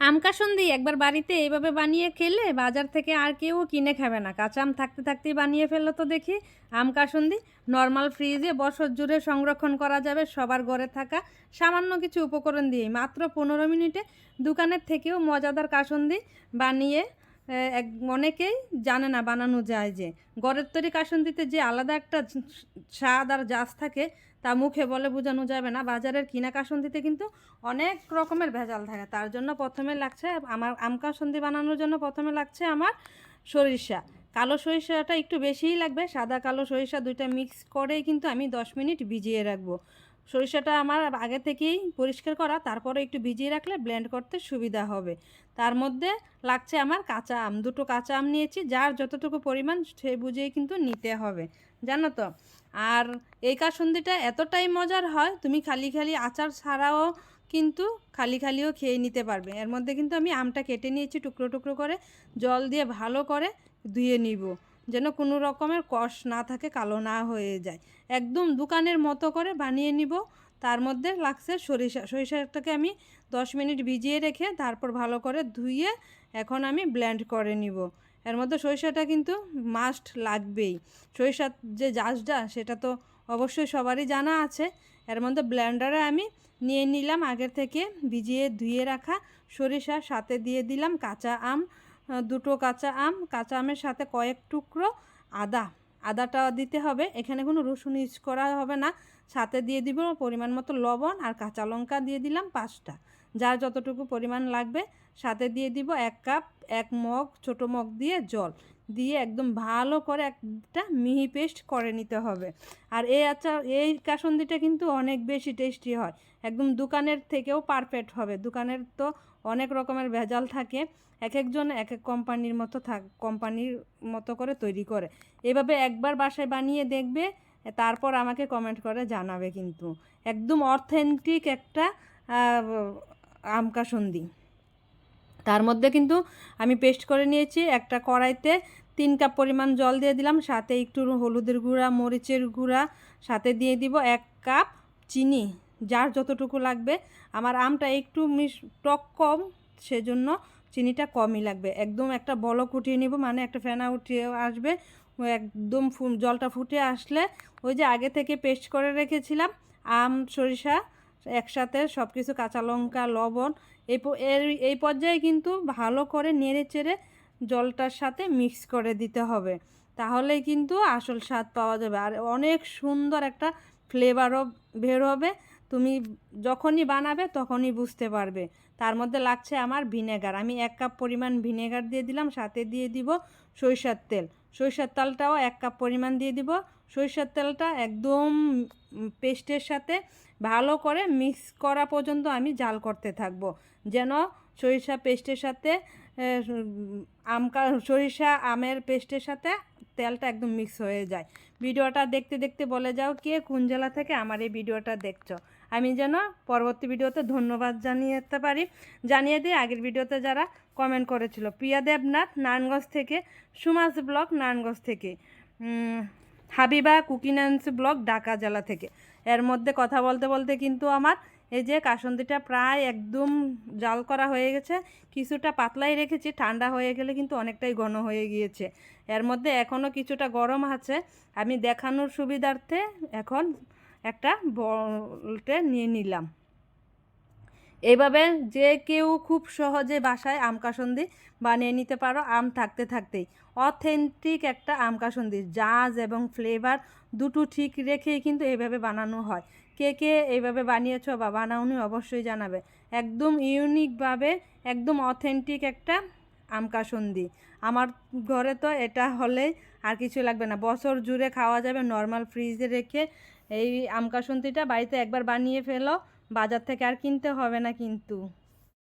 আম কাসন্দি একবার বাড়িতে এইভাবে বানিয়ে খেলে বাজার থেকে আর কেউ কিনে খাবে না। কাঁচা আম থাকতে থাকতেই বানিয়ে ফেলল তো দেখি। আম কাসন্দি নর্মাল ফ্রিজে বছর জুড়ে সংরক্ষণ করা যাবে সবার ঘরে থাকা সামান্য কিছু উপকরণ দিয়ে মাত্র পনেরো মিনিটে দোকানের থেকেও মজাদার কাসন্দি বানিয়ে এক, অনেকেই জানে না, বানানো যায় যে। ঘরের তৈরি কাসন্দিতে যে আলাদা একটা স্বাদ আর জাজ থাকে, তা মুখে বলে বোঝানো যাবে না। বাজারের কিনা কাসন্দিতে কিন্তু অনেক রকমের ভেজাল থাকে। তার জন্য প্রথমে লাগছে আমার আম কাসন্দি বানানোর জন্য প্রথমে লাগছে আমার সরিষা। কালো সরিষাটা একটু বেশিই লাগবে। সাদা কালো সরিষা দুইটা মিক্স করেই কিন্তু আমি দশ মিনিট ভিজিয়ে রাখব। সরিষাটা আমার আগে থেকেই পরিষ্কার করা, তারপরে একটু ভিজিয়ে রাখলে ব্লেন্ড করতে সুবিধা হবে। তার মধ্যে লাগছে আমার কাঁচা আম, দুটো কাঁচা আম নিয়েছি, যার যতটুকু পরিমাণ সে বুঝেই কিন্তু নিতে হবে, জানো তো? আর এই কাসন্দিটা এতটাই মজার হয়, তুমি খালি খালি আচার ছাড়াও কিন্তু খালি খালিও খেয়ে নিতে পারবে। এর মধ্যে কিন্তু আমি আমটা কেটে নিয়েছি টুকরো টুকরো করে, জল দিয়ে ভালো করে ধুয়ে নিব। যেন কোনো রকমের কষ না থাকে, কালো না হয়ে যায়। একদম দোকানের মতো করে বানিয়ে নিব। তার মধ্যে লাগছে সরিষা। সরিষাটাকে আমি দশ মিনিট ভিজিয়ে রেখে তারপর ভালো করে ধুয়ে এখন আমি ব্লেন্ড করে নিব। এর মধ্যে সরিষাটা কিন্তু মাস্ট লাগবেই। সরিষার যে জাজটা সেটা তো অবশ্যই সবারই জানা আছে। এর মধ্যে ব্লেন্ডারে আমি নিয়ে নিলাম আগের থেকে ভিজিয়ে ধুয়ে রাখা সরিষা সাথে দিয়ে দিলাম কাঁচা আম। দুটো কাঁচা আম, কাঁচা আমের সাথে কয়েক টুকরো আদা। আদাটা দিতে হবে। এখানে কোনো রসুন ইউজ করা হবে না। সাথে দিয়ে দিব পরিমাণ মতো লবণ আর কাঁচা লঙ্কা দিয়ে দিলাম পাঁচটা। যার যতটুকু পরিমাণ লাগবে, সাথে দিয়ে দিব এক কাপ, এক মগ, ছোট মগ দিয়ে জল। দিয়ে একদম ভালো করে একটা মিহি পেস্ট করে নিতে হবে। আর এই আচার, এই কাসন্দিটা কিন্তু অনেক বেশি টেস্টি হয়। একদম দোকানের থেকেও পারফেক্ট হবে। দোকানের তো অনেক রকমের ভেজাল থাকে। এক একজন এক এক কোম্পানির মতো থাক কোম্পানির মতো করে তৈরি করে। এভাবে একবার বাসায় বানিয়ে দেখবে, তারপর আমাকে কমেন্ট করে জানাবে কিন্তু। একদম অথেন্টিক একটা আম কাসন্দি। তার মধ্যে কিন্তু আমি পেস্ট করে নিয়েছি একটা কড়াইতে তিন কাপ পরিমাণ জল দিয়ে দিলাম, সাথে একটু হলুদের গুঁড়া, মরিচের গুঁড়া, সাথে দিয়ে দিব এক কাপ চিনি, যার যতটুকু লাগবে। আমার আমটা একটু মিশ, টক কম, সেজন্য চিনিটা কমই লাগবে। একদম একটা বলক উঠিয়ে নিব মানে একটা ফেনা উঠিয়ে আসবে একদম জলটা ফুটে আসলে ওই যে আগে থেকে পেস্ট করে রেখেছিলাম আম, সরিষা একসাথে সব কিছু কাঁচা লঙ্কা, লবণ, এই এই পর্যায়ে কিন্তু ভালো করে নেড়ে চেড়ে জলটার সাথে মিক্স করে দিতে হবে। তাহলে কিন্তু আসল স্বাদ পাওয়া যাবে। আর অনেক সুন্দর একটা ফ্লেভারও বের হবে। তুমি যখনই বানাবে তখনই বুঝতে পারবে। তার মধ্যে লাগছে আমার ভিনেগার। আমি এক কাপ পরিমাণ ভিনেগার দিয়ে দিলাম সাথে দিয়ে দিব সরিষার তেল। সরিষার তেলটাও এক কাপ পরিমাণ দিয়ে দিব। সরিষার তেলটা একদম পেস্টের সাথে ভালো করে মিক্স করা পর্যন্ত আমি জাল করতে থাকব। যেন সরিষা পেস্টের সাথে আহ, আম কা- সরিষা আমের পেস্টের সাথে তেলটা একদম মিক্স হয়ে যায়। ভিডিওটা দেখতে দেখতে বলে যাও কে কোন জেলা থেকে আমার এই ভিডিওটা দেখছ। আমি যেন পরবর্তী ভিডিওতে ধন্যবাদ জানিয়ে পারি। জানিয়ে দিই, আগের ভিডিওতে যারা কমেন্ট করেছিল, প্রিয়া দেবনাথ, নারায়ণগঞ্জ থেকে, সুমাস ব্লক, নারায়ণগঞ্জ থেকে হাবিবা কুকিনান্স ব্লক, ঢাকা জেলা থেকে। এর মধ্যে কথা বলতে বলতে কিন্তু আমার এই যে কাসন্দিটা প্রায় একদম জাল করা হয়ে গেছে, কিছুটা পাতলাই রেখেছি, ঠান্ডা হয়ে গেলে কিন্তু অনেকটাই ঘন হয়ে গিয়েছে। এর মধ্যে এখনও কিছুটা গরম আছে, আমি দেখানোর সুবিধার্থে এখন একটা বলটে নিয়ে নিলাম। এইভাবে যে কেউ খুব সহজে বাসায় আম কাসন্দি বানিয়ে নিতে পারো, আম থাকতে থাকতেই। অথেন্টিক একটা আম কাসন্দি, জাজ এবং ফ্লেভার দুটো ঠিক রেখেই কিন্তু এইভাবে বানানো হয়। কে কে এইভাবে বানিয়েছ বা বানাওনি অবশ্যই জানাবে। একদম ইউনিকভাবে, একদম অথেন্টিক একটা আমকা সন্ধি আমার ঘরে তো এটা হলে আর কিছু লাগবে না। বছর জুড়ে খাওয়া যাবে নর্মাল ফ্রিজে রেখে এই আমকা সন্ধিটা বাড়িতে একবার বানিয়ে ফেলো। বাজার থেকে আর কিনতে হবে না কিন্তু।